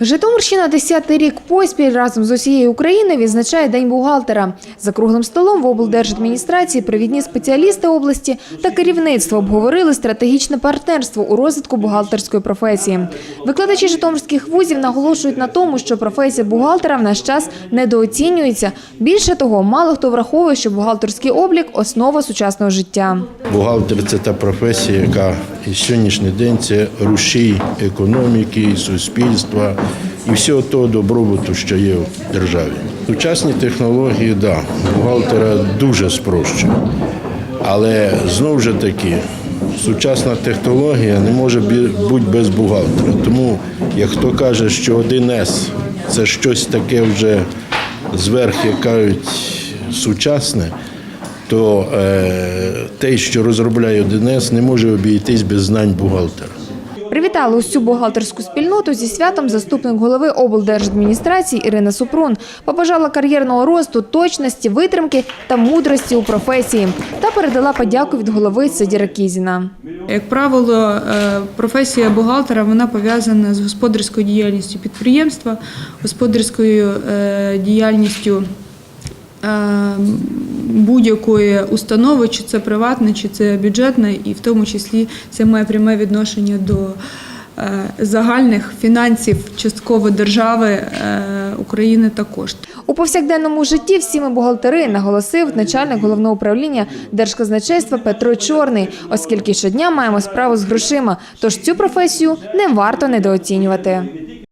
Житомирщина 10-й рік поспіль разом з усією Україною відзначає День бухгалтера. За круглим столом в облдержадміністрації провідні спеціалісти області та керівництво обговорили стратегічне партнерство у розвитку бухгалтерської професії. Викладачі житомирських вузів наголошують на тому, що професія бухгалтера в наш час недооцінюється. Більше того, мало хто враховує, що бухгалтерський облік – основа сучасного життя. Бухгалтер це та професія, яка сьогоднішній день це рушій економіки, суспільства і всього того добробуту, що є в державі. Сучасні технології, да, бухгалтера дуже спрощують. Але знову ж таки, сучасна технологія не може бути без бухгалтера. Тому, як хто каже, що 1С це щось таке вже зверх, як кажуть, сучасне, то е, те, що розробляє 1С, не може обійтись без знань бухгалтера. Привітали усю бухгалтерську спільноту зі святом заступник голови облдержадміністрації Ірина Супрун. Побажала кар'єрного росту, точності, витримки та мудрості у професії та передала подяку від голови Сидіра Кізіна. Як правило, е, професія бухгалтера вона пов'язана з господарською діяльністю підприємства, господарською е, діяльністю е, будь-якої установи, чи це приватне, чи це бюджетне, і в тому числі це має пряме відношення до е, загальних фінансів частково держави е, України також. У повсякденному житті всі ми бухгалтери, наголосив начальник головного управління Держказначейства Петро Чорний, оскільки щодня маємо справу з грошима, тож цю професію не варто недооцінювати.